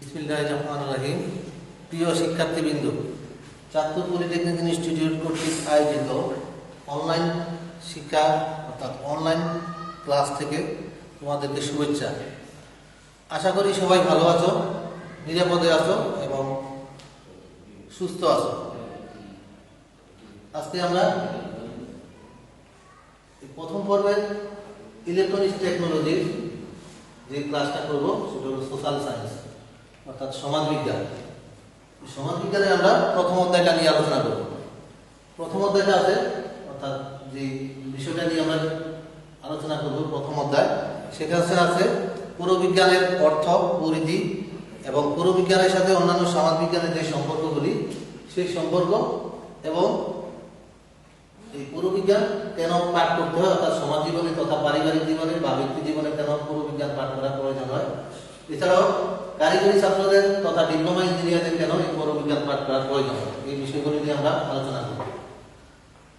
বিসমিল্লাহ প্রিয় শিক্ষার্থীবৃন্দ, চাঁদপুর পলিটেকনিক ইনস্টিটিউট কর্তৃক আয়োজিত অনলাইন শিক্ষা, অর্থাৎ অনলাইন ক্লাস থেকে তোমাদেরকে শুভেচ্ছা। আশা করি সবাই ভালো আছো, নিরাপদে আছো এবং সুস্থ আছো। আজকে আমরা প্রথম পর্বের ইলেকট্রনিক্স টেকনোলজির যে ক্লাসটা করব, সেটা হলো সোশ্যাল সায়েন্স অর্থাৎ সমাজ বিজ্ঞান এই সমাজ বিজ্ঞানে আমরা প্রথম অধ্যায়টা নিয়ে আলোচনা করব। প্রথম অধ্যায়টা আছে, অর্থাৎ যে বিষয়টা নিয়ে আমরা আলোচনা করব প্রথম অধ্যায় সেখানে আছে পুরবিজ্ঞানের অর্থ, পরিধি এবং পুরবিজ্ঞানের সাথে অন্যান্য সমাজ বিজ্ঞানের যে সম্পর্কগুলি, সেই সম্পর্ক এবং এই পুরবিজ্ঞান কেন পাঠ করতে হয়, অর্থাৎ সমাজ জীবনে তথা পারিবারিক জীবনে বা ব্যক্তি জীবনে কেন পুরবিজ্ঞান পাঠ করা প্রয়োজন হয়, এছাড়াও কারিগরি ছাত্রদের তথা ডিপ্লোমা ইঞ্জিনিয়ারদের কেন এই পুরবিজ্ঞান পাঠ করার প্রয়োজন? এই বিষয়গুলি নিয়ে আমরা আলোচনা করব।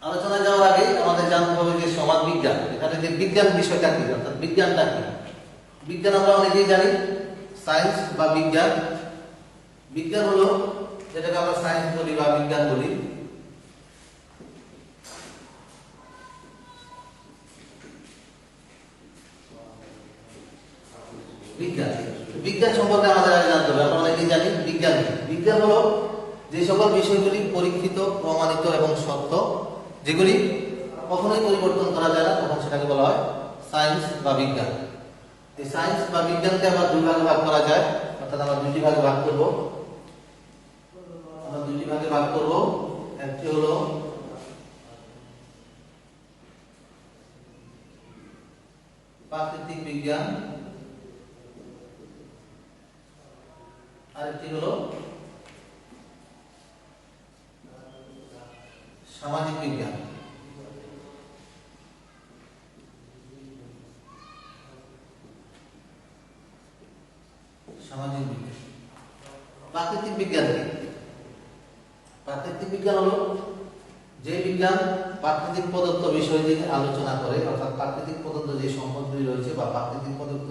আলোচনা যাওয়ার আগে আমাদের জানতে হবে যে সমাজ বিজ্ঞান, এখানে যে বিজ্ঞান বিষয়টা কি, অর্থাৎ বিজ্ঞানটা কি? বিজ্ঞান আমরা অনেকেই জানি, সায়েন্স বা বিজ্ঞান। বিজ্ঞান হলো যেটাকে আমরা সায়েন্স বলি বা বিজ্ঞান বলি। বিজ্ঞান। বিজ্ঞান সম্পর্কে আমাদের আগে জানতে হবে আমরা অনেকেই জানি বিজ্ঞান। বিজ্ঞান হলো যে সকল বিষয়গুলি পরীক্ষিত, প্রমাণিত এবং সত্য, যেগুলি কখনোই পরিবর্তন করা যায় না, তখন সেটাকে বলা হয় সায়েন্স বা বিজ্ঞান। এই সায়েন্স বা বিজ্ঞানকে আবার দুই ভাগে ভাগ করা যায়, অর্থাৎ আমরা দুটি ভাগে ভাগ করব। আমরা দুটি ভাগে ভাগ করব। একটি হলো প্রাকৃতিক বিজ্ঞান আরেকটি হলো, সামাজিক বিজ্ঞান। সামাজিক বিজ্ঞান। প্রাকৃতিক বিজ্ঞান প্রাকৃতিক বিজ্ঞান হলো যে বিজ্ঞান প্রাকৃতিক প্রদত্ত বিষয় নিয়ে আলোচনা করে, অর্থাৎ প্রাকৃতিক প্রদত্ত যে সম্পদগুলি রয়েছে বা প্রাকৃতিক প্রদত্ত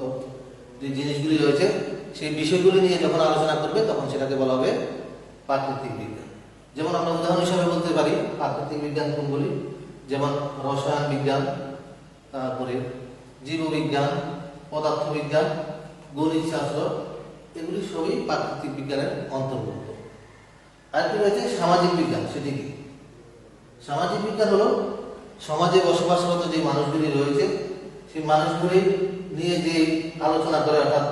যে জিনিসগুলি রয়েছে সেই বিষয়গুলি নিয়ে যখন আলোচনা করবে, তখন সেটাকে বলা হবে প্রাকৃতিক বিজ্ঞান। যেমন আমরা উদাহরণ হিসাবে বলতে পারি, প্রাকৃতিক বিজ্ঞান কোনগুলি? যেমন রসায়ন বিজ্ঞান, তারপরে জীববিজ্ঞান, পদার্থবিজ্ঞান, গণিত, শাস্ত্র, এগুলি সবই প্রাকৃতিক বিজ্ঞানের অন্তর্ভুক্ত। আরেকটি রয়েছে সামাজিক বিজ্ঞান, সেটি কি? সামাজিক বিজ্ঞান হলো সমাজে বসবাসরত যে মানুষগুলি রয়েছে, সেই মানুষগুলি নিয়ে যে আলোচনা করে, অর্থাৎ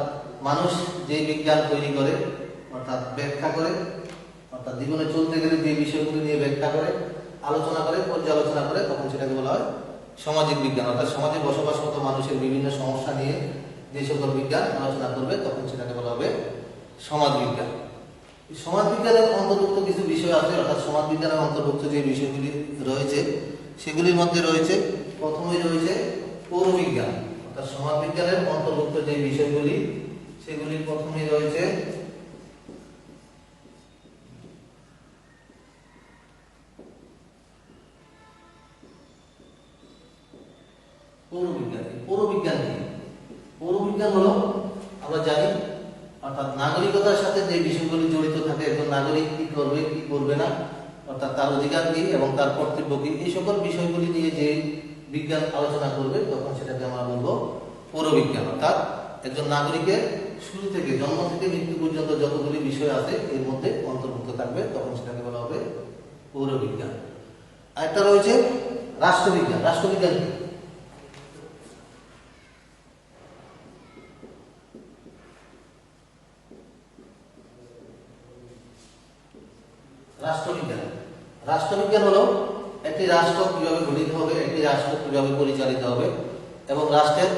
মানুষ যে বিজ্ঞান তৈরি করে, অর্থাৎ ব্যাখ্যা করে, অর্থাৎ জীবনে চলতে গেলে যে বিষয়গুলি নিয়ে ব্যাখ্যা করে, আলোচনা করে, পর্যালোচনা করে, তখন সেটাকে বলা হয় সামাজিক বিজ্ঞান। অর্থাৎ সমাজে বসবাসরত মানুষের বিভিন্ন সমস্যা নিয়ে যে সকল বিজ্ঞান আলোচনা করবে, তখন সেটাকে বলা হবে সমাজ বিজ্ঞান। সমাজ বিজ্ঞানের অন্তর্ভুক্ত কিছু বিষয় আছে, অর্থাৎ সমাজ বিজ্ঞানের অন্তর্ভুক্ত যে বিষয়গুলি রয়েছে, সেগুলির মধ্যে রয়েছে, প্রথমেই রয়েছে পৌরবিজ্ঞান। অর্থাৎ সমাজ বিজ্ঞানের অন্তর্ভুক্ত যে বিষয়গুলি সেগুলির প্রথমেই রয়েছে। অর্থাৎ নাগরিকতার সাথে বিষয়গুলি জড়িত থাকে, একজন নাগরিক কি করবে কি করবে না, অর্থাৎ তার অধিকার কি এবং তার কি বিষয়গুলি নিয়ে যে বিজ্ঞান আলোচনা করবে, তখন সেটাকে আমরা বলব পৌরবিজ্ঞান। অর্থাৎ একজন নাগরিকের শুরু থেকে জন্ম থেকে মৃত্যু পর্যন্ত যতগুলি বিষয় আছে, এর মধ্যে অন্তর্ভুক্ত থাকবে, তখন সেটাকে বলা হবে পৌরবিজ্ঞান। আরেকটা রয়েছে রাষ্ট্রবিজ্ঞান। রাষ্ট্রবিজ্ঞান রাষ্ট্রবিজ্ঞান। রাষ্ট্রবিজ্ঞান হলো একটি রাষ্ট্র কীভাবে গঠিত হবে, একটি রাষ্ট্র কীভাবে পরিচালিত হবে, এবং রাষ্ট্রের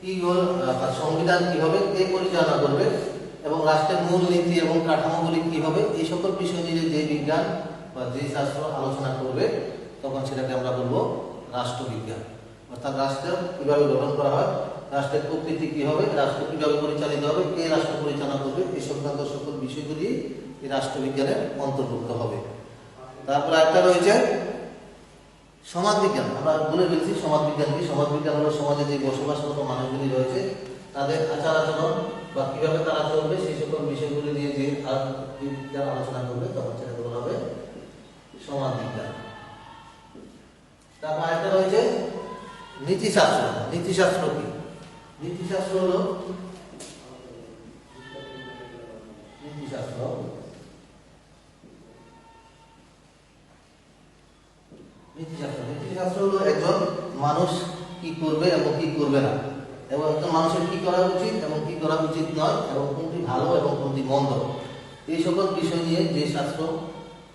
কি সংবিধান কীভাবে কে পরিচালনা করবে, এবং রাষ্ট্রের মূল নীতি এবং কাঠামোগুলি কি হবে এই সকল বিষয় নিয়ে যে বিজ্ঞান বা যে শাস্ত্র আলোচনা করবে, তখন সেটাকে আমরা বলব রাষ্ট্রবিজ্ঞান। অর্থাৎ রাষ্ট্র কীভাবে গঠন করা হয়, রাষ্ট্রের প্রকৃতি কি হবে, রাষ্ট্র কীভাবে পরিচালিত হবে, কে রাষ্ট্র পরিচালনা করবে, এই সংক্রান্ত সকল বিষয়গুলি এই রাষ্ট্রবিজ্ঞানের অন্তর্ভুক্ত হবে। তারপর একটা রয়েছে সমাজ বিজ্ঞান আমরা বলে ফেলছি সমাজ বিজ্ঞান কি? সমাজ বিজ্ঞান হলো সমাজে যে বসবাসরত মানুষগুলি রয়েছে, তাদের আচার আচরণ বা কীভাবে তারা চলবে সেই সকল বিষয়গুলি নিয়ে যে বিজ্ঞান আলোচনা করবে, তখন সেটাকে বলা হবে সমাজ বিজ্ঞান তারপর আরেকটা রয়েছে নীতিশাস্ত্র। নীতিশাস্ত্র কি? নীতিশাস্ত্র হলো নীতিশাস্ত্র নীতিশাস্ত্র হলো একজন মানুষ কি করবে এবং কি করবে না। এবং একজন মানুষের কি করা উচিত এবং কি করা উচিত নয় এবং কোনটি ভালো এবং কোনটি মন্দ, এই সকল বিষয় নিয়ে যে শাস্ত্র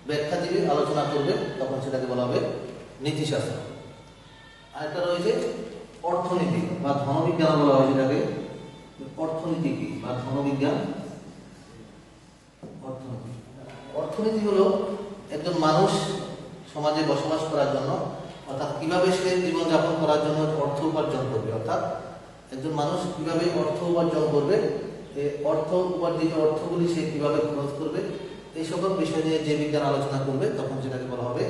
ব্যাখ্যা দিবে, আলোচনা করবে, তখন সেটাকে বলা হবে নীতিশাস্ত্র। আরেকটা রয়েছে অর্থনীতি বা ধনবিজ্ঞান বলা হয় সেটাকে অর্থনীতি কি বা ধনবিজ্ঞান? অর্থনীতি। অর্থনীতি হলো একজন মানুষ সমাজে বসবাস করার জন্য অর্থাৎ কীভাবে সে জীবনযাপন করার জন্য অর্থ উপার্জন করবে? অর্থাৎ একজন মানুষ কীভাবে অর্থ উপার্জন করবে? এই অর্থ উপার্জিত অর্থগুলি সে কীভাবে খরচ করবে? এই সকল বিষয় নিয়ে যে বিজ্ঞান আলোচনা করবে, তখন সেটাকে বলা হবে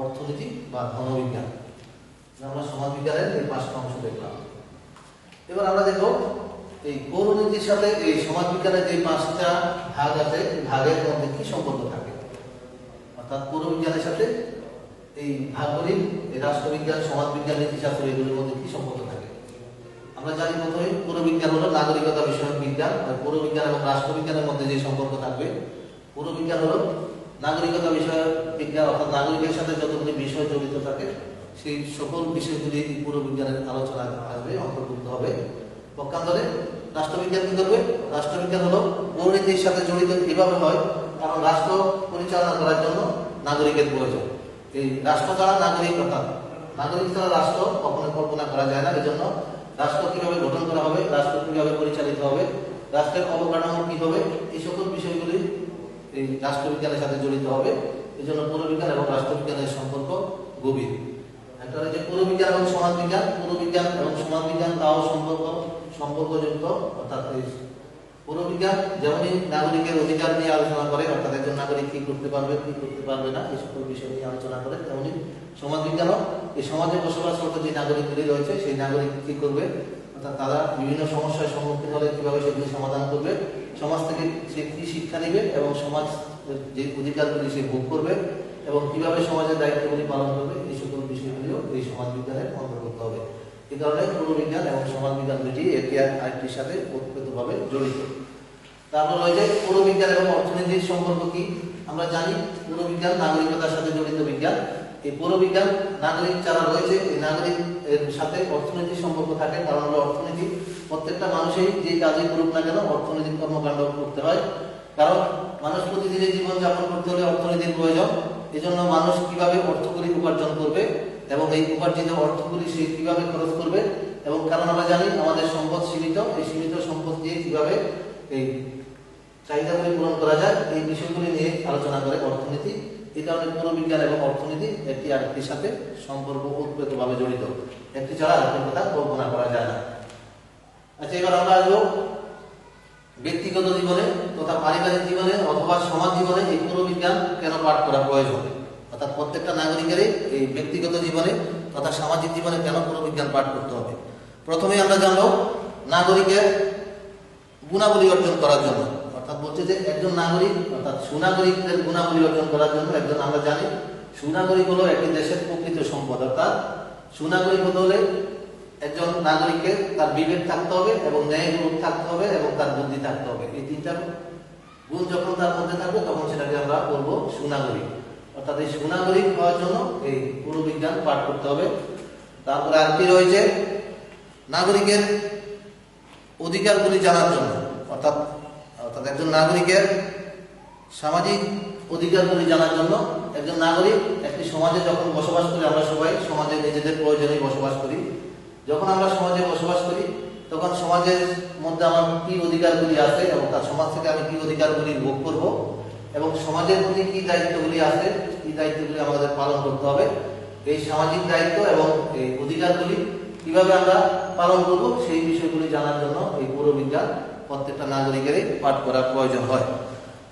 অর্থনীতি বা ধনবিজ্ঞান আমরা সমাজ বিজ্ঞানের এই পাঁচটা অংশ দেখলাম। এবার আমরা দেখব এই পৌরনীতির সাথে এই সমাজ বিজ্ঞানের যে পাঁচটা ভাগ আছে ভাগের মধ্যে কি সম্পর্ক থাকে? অর্থাৎ পৌর বিজ্ঞানের সাথে এই এই রাষ্ট্রবিজ্ঞান সমাজ বিজ্ঞান নীতিশাস্ত্র এগুলির মধ্যে কি সম্পর্ক থাকে? আমরা জানি প্রথমে পৌর বিজ্ঞান হলো নাগরিকতা বিষয়ক বিজ্ঞান, আর পৌর বিজ্ঞান এবং রাষ্ট্রবিজ্ঞানের মধ্যে যে সম্পর্ক থাকবে পৌর বিজ্ঞান হলো নাগরিকতা বিষয়ক বিজ্ঞান, অর্থাৎ নাগরিকের সাথে যতগুলি বিষয় জড়িত থাকে, সেই সকল বিষয়গুলি এই পৌর আলোচনা আসবে, অন্তর্ভুক্ত হবে। পক্ষান্তরে রাষ্ট্রবিজ্ঞান কি করবে? রাষ্ট্রবিজ্ঞান হলো পৌরনীতির সাথে জড়িত কীভাবে হয়? কারণ রাষ্ট্র পরিচালনা করার জন্য নাগরিকের প্রয়োজন। এই রাষ্ট্র ছাড়া নাগরিক, অর্থাৎ নাগরিক ছাড়া রাষ্ট্র কখনো কল্পনা করা যায় না। এজন্য রাষ্ট্র কীভাবে গঠন করা হবে, রাষ্ট্র কীভাবে পরিচালিত হবে, রাষ্ট্রের অবকাঠামো কি হবে, এই সকল বিষয়গুলি এই রাষ্ট্রবিজ্ঞানের সাথে জড়িত হবে। এই জন্য পৌরবিজ্ঞান এবং রাষ্ট্রবিজ্ঞানের সম্পর্ক গভীর। একটা হচ্ছে পৌরবিজ্ঞান এবং সমাজ বিজ্ঞান পৌরবিজ্ঞান এবং সমাজ বিজ্ঞান তাও সম্পর্ক, সম্পর্কযুক্ত, অর্থাৎ এই পৌরবিজ্ঞান যেমনই নাগরিকের অধিকার নিয়ে আলোচনা করে অর্থাৎ একজন নাগরিক কি করতে পারবে, কি করতে পারবে না, এই সকল বিষয় নিয়ে আলোচনা করে তেমনি সমাজ বিজ্ঞানও এই সমাজে বসবাসরত যে নাগরিকগুলি রয়েছে, সেই নাগরিক কি করবে? অর্থাৎ তারা বিভিন্ন সমস্যার সম্মুখীন হলে কীভাবে সেগুলি সমাধান করবে? সমাজ থেকে সে কি শিক্ষা নেবে এবং সমাজ যে অধিকারগুলি সে ভোগ করবে এবং কীভাবে সমাজের দায়িত্বগুলি পালন করবে, এই সকল বিষয়গুলিও এই সমাজ বিজ্ঞানের অন্তর্ভুক্ত হবে। এই কারণে পূর্ববিজ্ঞান এবং সমাজ বিজ্ঞান দুটি একে আরেকটির সাথে ওতপ্রোতভাবে জড়িত। তারপর রয়েছে পূর্ববিজ্ঞান এবং অর্থনীতির সম্পর্ক কি? আমরা জানি পূর্ববিজ্ঞান নাগরিকতার সাথে জড়িত বিজ্ঞান। এই পৌরবিজ্ঞান, নাগরিক যারা রয়েছে, এই নাগরিক এর সাথে অর্থনীতির সম্পর্ক থাকে, কারণ আমরা অর্থনীতি, প্রত্যেকটা মানুষই যে কাজই করুক না কেন অর্থনৈতিক কর্মকাণ্ড করতে হয়। কারণ মানুষ প্রতিদিনের জীবন যাপন করতে হলে অর্থনীতির প্রয়োজন। এজন্য মানুষ কীভাবে অর্থকরী উপার্জন করবে এবং এই উপার্জিত অর্থগুলি সে কীভাবে খরচ করবে? এবং কারণ আমরা জানি আমাদের সম্পদ সীমিত। এই সীমিত সম্পদ দিয়ে কীভাবে এই চাহিদাগুলি পূরণ করা যায়, এই বিষয়গুলি নিয়ে আলোচনা করে অর্থনীতি, এই কারণে পুরোবিজ্ঞান এবং অর্থনীতি একটি আরেকটির সাথে সম্পর্ক ওতপ্রোতভাবে জড়িত। একটি ছাড়া আরেকটির কথা কল্পনা করা যায় না। আচ্ছা এবার আমরা আসব ব্যক্তিগত জীবনে তথা পারিবারিক জীবনে অথবা সমাজ জীবনে এই পুরোবিজ্ঞান কেন পাঠ করা প্রয়োজন? অর্থাৎ প্রত্যেকটা নাগরিকেরই এই ব্যক্তিগত জীবনে তথা সামাজিক জীবনে কেন পুরোবিজ্ঞান পাঠ করতে হবে? প্রথমে আমরা জানব নাগরিকের গুণাবলী অর্জন করার জন্য। অর্থাৎ বলছে যে একজন নাগরিক, অর্থাৎ সুনাগরিকদের গুণাবলী অর্জন করার জন্য একজন আমরা জানি, সুনাগরিক হলো একটি দেশের প্রকৃত সম্পদ। অর্থাৎ সুনাগরিক হলে একজন নাগরিকের তার বিবেক থাকতে হবে এবং ন্যায় গুণ থাকতে হবে এবং তার বুদ্ধি থাকতে হবে। এই তিনটা গুণ যখন তার মধ্যে থাকবে, তখন সেটাকে আমরা বলব সুনাগরিক। অর্থাৎ এই সুনাগরিক হওয়ার জন্য এই পুরো বিজ্ঞান পাঠ করতে হবে। তারপরে আর কি রয়েছে, নাগরিকের অধিকারগুলি জানার জন্য। অর্থাৎ অর্থাৎ একজন নাগরিকের সামাজিক অধিকারগুলি জানার জন্য একজন নাগরিক একটি সমাজে যখন বসবাস করি, আমরা সবাই সমাজে নিজেদের প্রয়োজনে বসবাস করি। যখন আমরা সমাজে বসবাস করি, তখন সমাজের মধ্যে আমার কি অধিকারগুলি আছে এবং তার সমাজ থেকে আমি কি অধিকারগুলি ভোগ করব এবং সমাজের প্রতি কি দায়িত্বগুলি আছে কি দায়িত্বগুলি আমাদের পালন করতে হবে। এই সামাজিক দায়িত্ব এবং এই অধিকারগুলি কীভাবে আমরা পালন করব, সেই বিষয়গুলি জানার জন্য এই পুরো বিজ্ঞান প্রত্যেকটা নাগরিকেরই পাঠ করার প্রয়োজন হয়।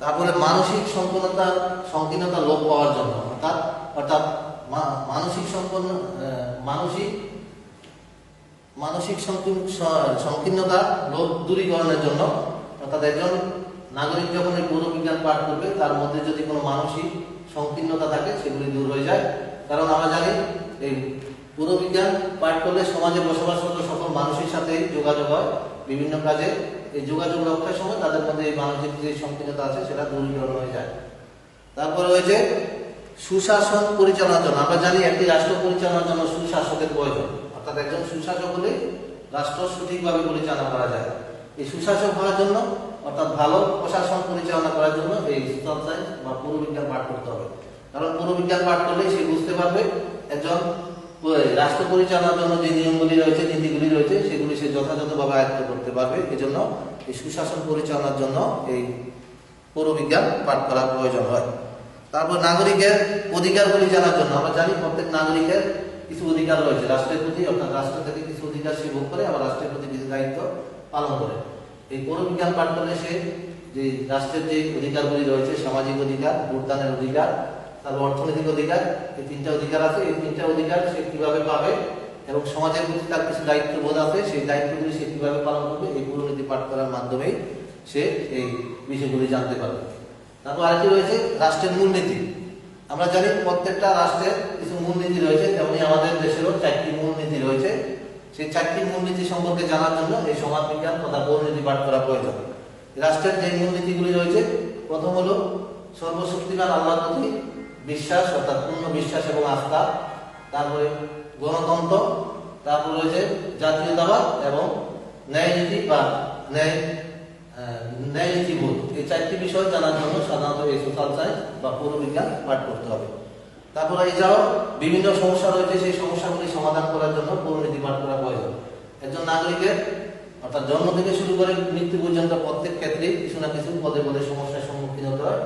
তারপরে মানসিক সম্পন্নতা সংকীর্ণতা লোপ পাওয়ার জন্য, অর্থাৎ অর্থাৎ মানসিক সম্পন্ন মানসিক মানসিক সংকীর্ণতা লোভ দূরীকরণের জন্য, অর্থাৎ একজন নাগরিক যখন এই পাঠ করবে, তার মধ্যে যদি কোনো মানসিক সংকীর্ণতা থাকে, সেগুলি দূর হয়ে যায়। কারণ আমরা জানি, এই পৌর বিজ্ঞান পাঠ করলে সমাজে বসবাসরত সকল মানুষের সাথে যোগাযোগ হয়, বিভিন্ন কাজে। এই যোগাযোগ রক্ষার সময় তাদের মধ্যে এই মানসিক যে সংকীর্ণতা আছে, সেটা দূরীকরণ হয়ে যায়। তারপরে রয়েছে সুশাসন পরিচালনার জন্য, আমরা জানি একটি রাষ্ট্র পরিচালনার জন্য সুশাসকের প্রয়োজন। অর্থাৎ একজন সুশাসক হলে রাষ্ট্র সঠিকভাবে পরিচালনা করা যায়। এই সুশাসক হওয়ার জন্য, অর্থাৎ ভালো প্রশাসন পরিচালনা করার জন্য এই সোশ্যাল বা পুরবিজ্ঞান পাঠ করতে হবে। কারণ পুরবিজ্ঞান পাঠ করলে সে বুঝতে পারবে একজন রাষ্ট্র পরিচালনার জন্য যে নিয়মগুলি রয়েছে, নীতিগুলি রয়েছে, সেগুলি সে যথাযথভাবে আয়ত্ত করতে পারবে। এজন্য এই সুশাসন পরিচালনার জন্য এই পৌরবিজ্ঞান পাঠ করা প্রয়োজন হয়। তারপর নাগরিকের অধিকারগুলি জানার জন্য, আমরা জানি প্রত্যেক নাগরিকের কিছু অধিকার রয়েছে। রাষ্ট্রের প্রতি, অর্থাৎ রাষ্ট্র থেকে কিছু অধিকার সে ভোগ করে, আবার রাষ্ট্রের প্রতি কিছু দায়িত্ব পালন করে। এই পৌরবিজ্ঞান পাঠ করলে সে যে রাষ্ট্রের যে অধিকারগুলি রয়েছে, সামাজিক অধিকার, ভোটদানের অধিকার তারপর অর্থনৈতিক অধিকার, এই তিনটা অধিকার আছে, এই তিনটা অধিকার সে কীভাবে পাবে এবং সমাজের প্রতি তার কিছু দায়িত্ববোধ আছে, সেই দায়িত্বগুলি সে কীভাবে পালন করবে, এই পৌরনীতি পাঠ করার মাধ্যমেই সে এই বিষয়গুলি জানতে পারবে। তারপর আরেকটি রয়েছে, রাষ্ট্রের মূলনীতি। আমরা জানি প্রত্যেকটা রাষ্ট্রের কিছু মূলনীতি রয়েছে তেমনি আমাদের দেশেরও চারটি মূলনীতি রয়েছে। সেই চারটি মূলনীতি সম্পর্কে জানার জন্য এই সমাজ বিজ্ঞান তথা পৌরনীতি পাঠ করা প্রয়োজন। রাষ্ট্রের যে মূলনীতিগুলি রয়েছে, প্রথম হলো সর্বশক্তিমান আল্লাহর প্রতি বিশ্বাস অর্থাৎ পূর্ণ বিশ্বাস এবং আস্থা তারপরে গণতন্ত্র তারপর রয়েছে জাতীয়তাবাদ এবং ন্যায়নীতি বা ন্যায় আহ, ন্যায় নীতিবোধ এই চারটি বিষয় জানার জন্য সাধারণত এই সোশ্যাল সায়েন্স বা পৌরবিজ্ঞান পাঠ করতে হবে। তারপর এছাড়াও বিভিন্ন সমস্যা রয়েছে সেই সমস্যাগুলি সমাধান করার জন্য পৌরনীতি পাঠ করা প্রয়োজন। একজন নাগরিকের অর্থাৎ জন্ম থেকে শুরু করে মৃত্যু পর্যন্ত প্রত্যেক ক্ষেত্রে কিছু না কিছু পদে পদে সমস্যার সম্মুখীন হতে হয়।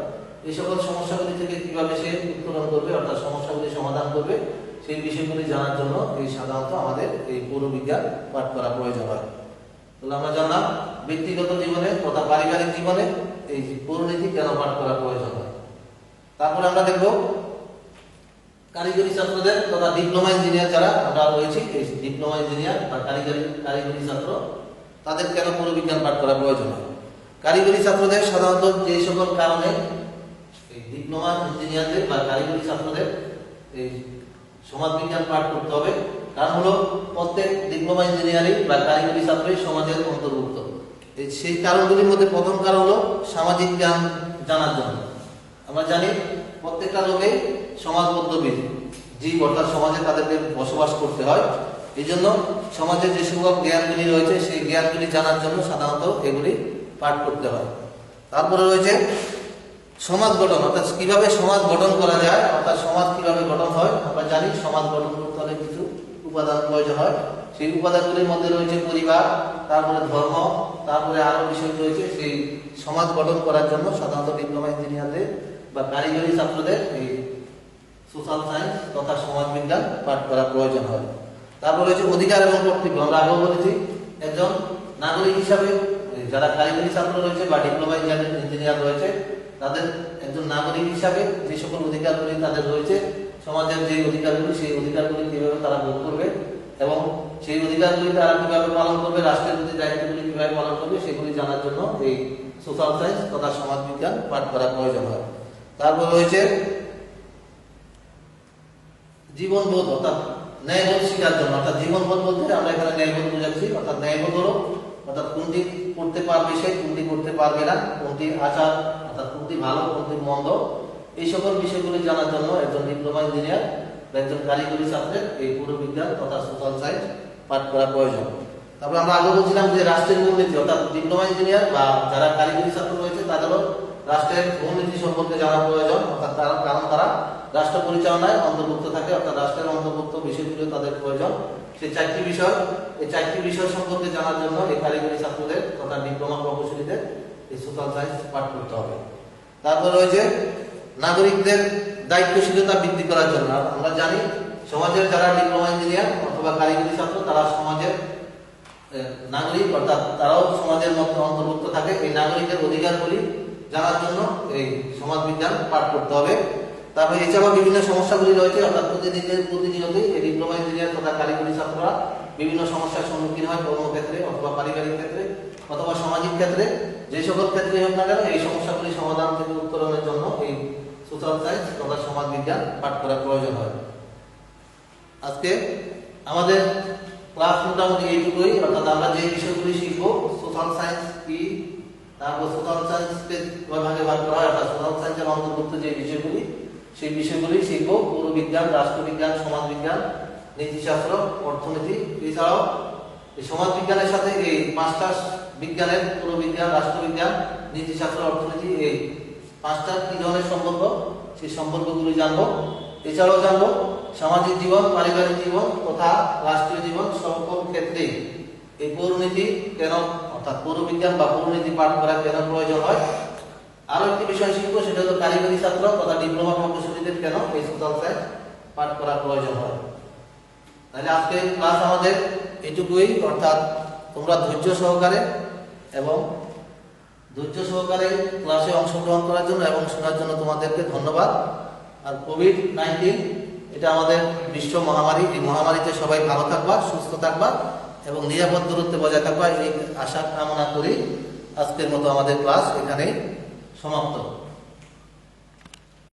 এই সকল সমস্যাগুলি থেকে কীভাবে সে উত্তোলন করবে, অর্থাৎ সমস্যাগুলি সমাধান করবে, সেই বিষয়গুলি জানার জন্য এই সাধারণত আমাদের এই পৌরবিজ্ঞান পাঠ করা প্রয়োজন হয়। তাহলে আমরা জানলাম, ব্যক্তিগত জীবনে তথা পারিবারিক জীবনে এই পৌরনীতি কেন পাঠ করা প্রয়োজন হয়? তারপরে আমরা দেখব, কারিগরি ছাত্রদের তথা ডিপ্লোমা ইঞ্জিনিয়ার যারা, আমরা রয়েছি, এই ডিপ্লোমা ইঞ্জিনিয়ার বা কারিগরি কারিগরি ছাত্র, তাদের কেন পৌরবিজ্ঞান পাঠ করা প্রয়োজন হয়? কারিগরি ছাত্রদের সাধারণত যে সকল কারণে ডিপ্লোমা ইঞ্জিনিয়ারদের বা কারিগরি ছাত্রদের এই সমাজ বিজ্ঞান পাঠ করতে হবে। কারণ হলো, প্রত্যেক ডিপ্লোমা ইঞ্জিনিয়ারিং বা কারিগরি ছাত্রই সমাজের অন্তর্ভুক্ত। সেই কারণগুলির মধ্যে প্রথম কারণ হলো সামাজিক জ্ঞান জানার জন্য। আমরা জানি প্রত্যেকটা লোকেই সমাজবদ্ধ বীজ জীব অর্থাৎ সমাজে তাদেরকে বসবাস করতে হয়। এই জন্য সমাজের যে সকল জ্ঞানগুলি রয়েছে, সেই জ্ঞানগুলি জানার জন্য সাধারণত এগুলি পাঠ করতে হয়। তারপরে রয়েছে সমাজ গঠন, অর্থাৎ কীভাবে সমাজ গঠন করা যায়, অর্থাৎ সমাজ কীভাবে গঠন হয়, আমরা জানি সমাজ গঠন করতে হলে কিছু উপাদান প্রয়োজন হয়। সেই উপাদানগুলির মধ্যে রয়েছে পরিবার, তারপরে ধর্ম, তারপরে আরও বিষয় রয়েছে, সেই সমাজ গঠন করার জন্য সাধারণত ডিপ্লোমা ইঞ্জিনিয়ারদের বা কারিগরি ছাত্রদের এই সোশ্যাল সায়েন্স তথা সমাজ বিজ্ঞান পাঠ করা প্রয়োজন হয়। তারপর রয়েছে অধিকার এবং কর্তব্য, আমরা আগেও বলেছি, একজন নাগরিক হিসাবে, যারা কারিগরি ছাত্র রয়েছে বা ডিপ্লোমা ইঞ্জিনিয়ার রয়েছে তাদের একজন নাগরিক হিসাবে যে সকল অধিকারগুলি তাদের রয়েছে, সমাজের যে অধিকারগুলি, সেই অধিকারগুলি কীভাবে তারা ভোগ করবে এবং সেই অধিকারগুলি তারা কীভাবে পালন করবে, রাষ্ট্রের প্রতি দায়িত্বগুলি কীভাবে পালন করবে, সেগুলি জানার জন্য এই সোশ্যাল সায়েন্স তথা সমাজ বিজ্ঞান পাঠ করা প্রয়োজন হয়। তারপর রয়েছে জীবনবোধ অর্থাৎ ন্যায়বোধ শেখার জন্য। অর্থাৎ জীবনবোধ বলতে আমরা এখানে ন্যায়বোধ বুঝাচ্ছি, অর্থাৎ ন্যায়বোধ হলো, অর্থাৎ কোনটি করতে পারবে সে কোনটি করতে পারবে না। কোনটি আচার, অর্থাৎ কোনটি ভালো কোনটি মন্দ, এই সকল বিষয়গুলি জানার জন্য একজন ডিপ্লোমা ইঞ্জিনিয়ার বা একজন কারিগরি ছাত্রের এই পুরো বিজ্ঞান তথা সোশ্যাল সায়েন্স পাঠ করা প্রয়োজন। তারপর আমরা আগে বলছিলাম যে রাষ্ট্রের মূলনীতি অর্থাৎ ডিপ্লোমা ইঞ্জিনিয়ার বা যারা কারিগরি ছাত্র রয়েছে, তাদেরও রাষ্ট্রের মূলনীতি সম্পর্কে জানা প্রয়োজন, অর্থাৎ তারা- কারণ তারা রাষ্ট্র পরিচালনায় অন্তর্ভুক্ত থাকে, অর্থাৎ রাষ্ট্রের অন্তর্ভুক্ত বিষয়গুলো তাদের প্রয়োজন। সেই চারটি বিষয়, এই চারটি বিষয় সম্পর্কে জানার জন্য এই কারিগরি ছাত্রদের তথা ডিপ্লোমা প্রকৌশলীদের এই সোশ্যাল সায়েন্স পাঠ করতে হবে। তারপর রয়েছে নাগরিকদের দায়িত্বশীলতা বৃদ্ধি করার জন্য। আমরা জানি, সমাজের যারা ডিপ্লোমা ইঞ্জিনিয়ার অথবা কারিগরি ছাত্র, তারা সমাজের নাগরিক, অর্থাৎ তারাও সমাজের মধ্যে অন্তর্ভুক্ত থাকে। এই নাগরিকের অধিকারগুলি জানার জন্য এই সমাজ বিজ্ঞান পাঠ করতে হবে। তারপরে এছাড়াও বিভিন্ন সমস্যাগুলি রয়েছে, অর্থাৎ প্রতিদিনের প্রতিনিয়তই এই ডিপ্লোমা ইঞ্জিনিয়ার তথা কারিগরি ছাত্ররা বিভিন্ন সমস্যার সম্মুখীন হয় কর্মক্ষেত্রে অথবা পারিবারিক ক্ষেত্রে অথবা সামাজিক ক্ষেত্রে। যে সকল ক্ষেত্রে হোক না কেন, এই সমস্যাগুলি সমাধান থেকে উত্তরণের জন্য এই সোশ্যাল সায়েন্স তথা সমাজ বিজ্ঞান পাঠ করার প্রয়োজন হয়। আজকে আমাদের ক্লাস মোটামুটি এইটুকুই, অর্থাৎ আমরা যে বিষয়গুলি শিখব সোশ্যাল সায়েন্স কি, তারপর সোশ্যাল সায়েন্সকে কয় ভাগে ভাগ করা হয়, অর্থাৎ সোশ্যাল সায়েন্সের অন্তর্ভুক্ত যে বিষয়গুলি সেই বিষয়গুলি শিখব পৌরবিজ্ঞান রাষ্ট্রবিজ্ঞান, সমাজবিজ্ঞান, নীতিশাস্ত্র, অর্থনীতি, এছাড়াও সমাজ বিজ্ঞানের সাথে এই পাঁচটা বিজ্ঞানের, পৌরবিজ্ঞান, রাষ্ট্রবিজ্ঞান, নীতিশাস্ত্র, অর্থনীতি, এই পাঁচটা কি ধরনের সম্পর্ক? সেই সম্পর্কগুলি জানব। এছাড়াও জানব সামাজিক জীবন, পারিবারিক জীবন তথা রাষ্ট্রীয় জীবন সকল ক্ষেত্রে এই পৌরনীতি কেন, অর্থাৎ পৌরবিজ্ঞান বা পৌরনীতি পাঠ করা কেন প্রয়োজন হয়? আরও একটি বিষয় শিখব, সেটা হলো কারিগরি ছাত্র তথা কেন? এই সায়েন্স পাঠ করা প্রয়োজন হয়। তাহলে আজকে ক্লাস আমাদের এটুকুই, অর্থাৎ তোমরা ধৈর্য সহকারে এবং ধৈর্য সহকারে ক্লাসে অংশগ্রহণ করার জন্য এবং শোনার জন্য তোমাদেরকে ধন্যবাদ। আর কোভিড নাইন্টিন এটা আমাদের বিশ্ব মহামারী, এই মহামারীতে সবাই ভালো থাকবা, সুস্থ থাকবা এবং নিরাপদ দূরত্বে বজায় থাকবা, এই আশা কামনা করি আজকের মতো আমাদের ক্লাস এখানেই সমাপ্ত।